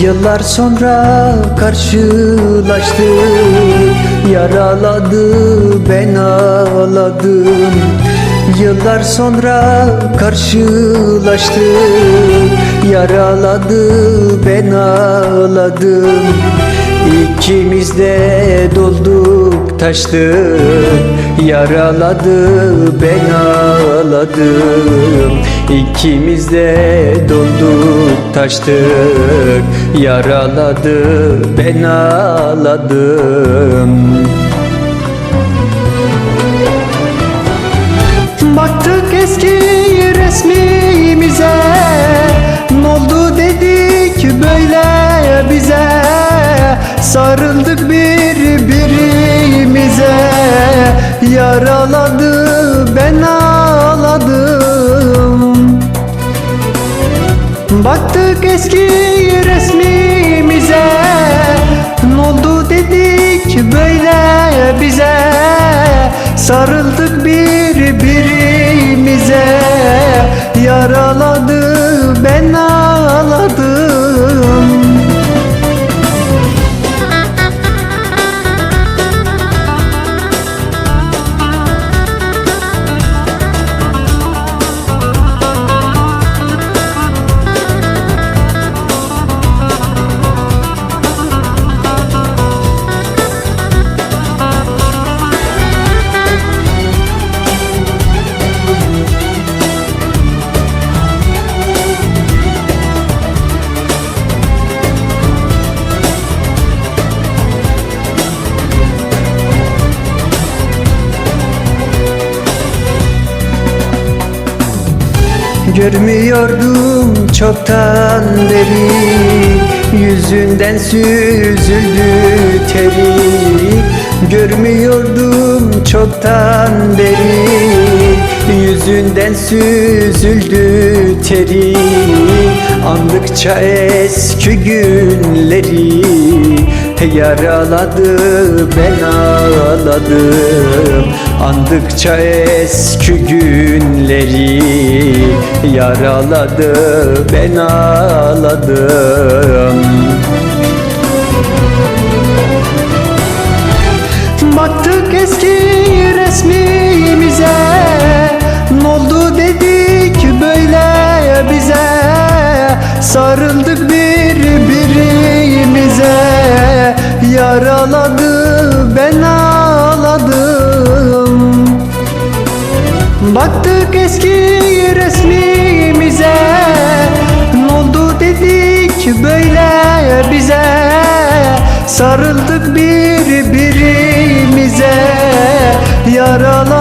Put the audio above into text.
Yıllar sonra karşılaştık. Yaraladı ben ağladım. Yıllar sonra karşılaştık. Yaraladı ben ağladım. İkimiz de dolduk taştık. Yaraladı ben ağladım İkimiz de dolduk taştık. Yaraladı ben ağladım. Baktık eski resmimize. Ne oldu dedik böyle bize? Sarıldık birbirimize. Yaraladı ben ağladım eski resmimize. Ne oldu dedik böyle bize. Sarıldık birbirimize Yaraladı Görmüyordum çoktan beri. Yüzünden süzüldü teri. Görmüyordum çoktan beri. Yüzünden süzüldü teri. Andıkça eski günleri Yaraladı ben ağladım. Andıkça eski günleri Yaraladı ben ağladım. Baktık eski resmimize Ne oldu dedik böyle bize. Sarıldık birbirimize Yaraladı ben ağladım. Baktık eski Sarıldık birbirimize Yaralar